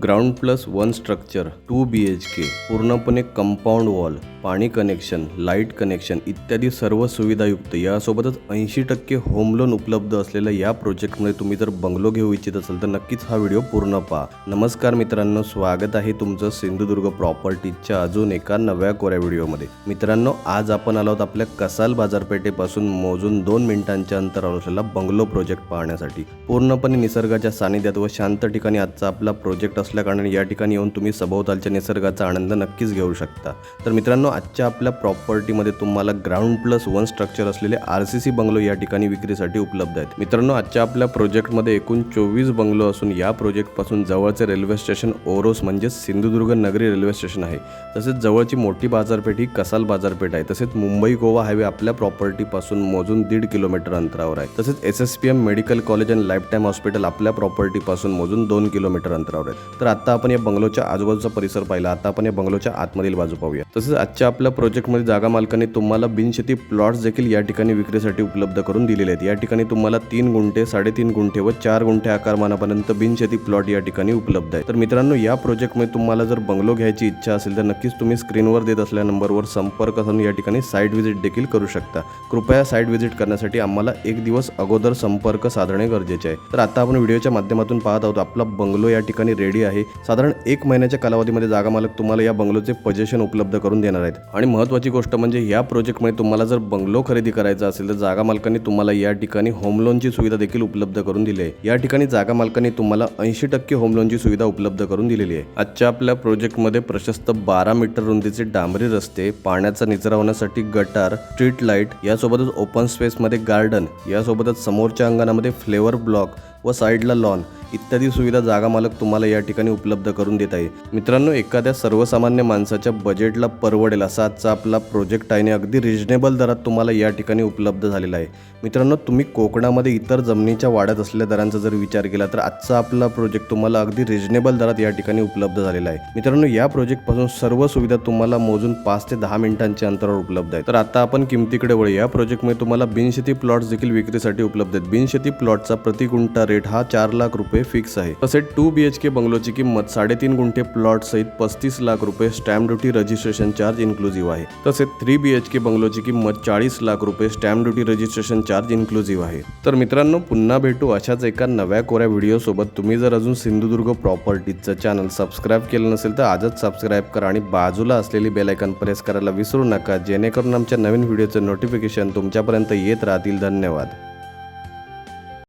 Ground plus one structure two B H K पूर्णपणे compound wall पाणी connection light connection इत्यादी सर्व सुविधायुक्त. यासोबतच ऐंशी टक्के होम लोन उपलब्ध असलेल्या या प्रोजेक्टमध्ये तुम्ही जर बंगलो घेऊ इच्छित असाल तर नक्कीच हा व्हिडिओ पूर्ण पहा. नमस्कार मित्रांनो स्वागत आहे तुमचं सिंधुदुर्ग प्रॉपर्टीच्या अजून एका नव्या कोऱ्या व्हिडिओमध्ये. मित्रांनो आज आपण आलो आहोत आपल्या कसाल बाजारपेठेपासून मोजून दोन मिनिटांच्या अंतरावर असलेला बंगलो प्रोजेक्ट पाहण्यासाठी. पूर्णपणे निसर्गाच्या सानिध्यात व शांत ठिकाणी आजचा आपला प्रोजेक्ट असल्याकारणाने या ठिकाणी येऊन तुम्ही सभोवतालच्या निसर्गाचा आनंद नक्कीच घेऊ शकता. तर मित्रांनो आजच्या आपल्या प्रॉपर्टीमध्ये तुम्हाला ग्राउंड प्लस वन स्ट्रक्चर असलेले आर सी सी बंगलो या ठिकाणी विक्रीसाठी उपलब्ध आहेत. मित्रांनो आजच्या आपल्या प्रोजेक्टमध्ये एकूण चोवीस बंगलो असून या प्रोजेक्टपासून जवळचे रेल्वे स्टेशन ओरोस म्हणजेच सिंधुदुर्ग नगरी रेल्वे स्टेशन आहे. तसेच जवळची मोठी बाजारपेठ ही कसाल बाजारपेठ आहे. तसेच मुंबई गोवा हायवे आपल्या प्रॉपर्टीपासून मोजून दीड किलोमीटर अंतरावर आहे. तसेच S S P M medical college and lifetime hospital आपल्या प्रॉपर्टीपासून मोजून दोन किलोमीटर अंतरावर आहे. तर आता आपण या बंगलोच्या आजूबाजूचा परिसर पाहिला. आता आपण या बंगलोच्या आतमधील बाजू पाहूया. तसेच आजच्या आपल्या प्रोजेक्टमध्ये जागा मालकाने तुम्हाला बिनशेती प्लॉट्स देखील या ठिकाणी विक्रीसाठी उपलब्ध करून दिलेले आहेत. या ठिकाणी तुम्हाला तीन गुंठे साडेतीन गुंठे व चार गुंठे आकारमानापर्यंत बिनशेती प्लॉट या ठिकाणी उपलब्ध आहे तर मित्रांनो या प्रोजेक्टमध्ये तुम्हाला जर बंगलो घ्यायची इच्छा असेल तर नक्कीच तुम्ही स्क्रीनवर देत असलेल्या नंबरवर संपर्क साधून या ठिकाणी साईट व्हिजिट देखील करू शकता. कृपया साईट व्हिजिट करण्यासाठी आम्हाला एक दिवस अगोदर संपर्क साधणे गरजेचे आहे. तर आता आपण व्हिडिओच्या माध्यमातून पाहत आहोत आपला बंगलो या ठिकाणी रेडी आहे. साधारण एक महिन्याच्या कालावधीमध्ये जागा मालक तुम्हाला या बंगलोचे पजेशन उपलब्ध करून देणार आहे. आहेत. आणि महत्त्वाची गोष्ट म्हणजे या प्रोजेक्टमध्ये तुम्हाला जर बंगलो खरेदी करायचा असेल तर जागा मालकांनी तुम्हाला या ठिकाणी होम लोनची सुविधा देखील उपलब्ध करून दिली आहे. या ठिकाणी जागा मालकांनी तुम्हाला ऐंशी टक्के होम लोनची सुविधा उपलब्ध करून दिलेली आहे. आजच्या आपल्या प्रोजेक्टमध्ये प्रशस्त बारा मीटर रुंदीचे डांबरी रस्ते पाण्याचा निचरा होण्यासाठी गटार स्ट्रीट लाइट यासोबतच ओपन स्पेसमध्ये गार्डन यासोबतच समोरच्या अंगणामध्ये फ्लेवर ब्लॉक व साईडला लॉन इत्यादी सुविधा जागा मालक तुम्हाला या ठिकाणी उपलब्ध करून देत आहे. मित्रांनो एखाद्या सर्वसामान्य माणसाच्या बजेटला परवडेल असा आजचा आपला प्रोजेक्ट आहे आणि अगदी रिजनेबल दरात तुम्हाला या ठिकाणी उपलब्ध झालेला आहे. मित्रांनो तुम्ही कोकणामध्ये इतर जमिनीच्या वाढत असलेल्या दरांचा जर विचार केला तर आजचा आपला प्रोजेक्ट तुम्हाला अगदी रिजनेबल दरात या ठिकाणी उपलब्ध झालेला आहे. मित्रांनो या प्रोजेक्टपासून सर्व सुविधा तुम्हाला मोजून पाच ते दहा मिनिटांच्या अंतरावर उपलब्ध आहे तर आता आपण किमतीकडे वळू या प्रोजेक्टमध्ये तुम्हाला बिनशेती प्लॉट्स देखील विक्रीसाठी उपलब्ध आहेत. बिनशेती प्लॉटचा प्रति गुंठा रेट हा चार लाख रुपये फिक्स आहे. तसेच टू बी एच के बंगलोची किंमत साडेतीन गुंठे प्लॉट सहित पस्तीस लाख रुपये stamp duty registration charge inclusive आहे. तसेच थ्री बी एच के बंगलोची किंमत चाळीस लाख रुपये stamp duty registration charge inclusive आहे. तर मित्रांनो पुन्हा भेटू अशाच एका नव्या कोऱ्या व्हिडिओ सोबत. तुम्ही जर अजून सिंधुदुर्ग प्रॉपर्टीचं चॅनल सबस्क्राईब केलं नसेल तर आजच सबस्क्राईब करा आणि बाजूला असलेली बेलायकन प्रेस करायला विसरू नका. जेणेकरून आमच्या नवीन व्हिडिओचं नोटिफिकेशन तुमच्यापर्यंत येत राहतील. धन्यवाद.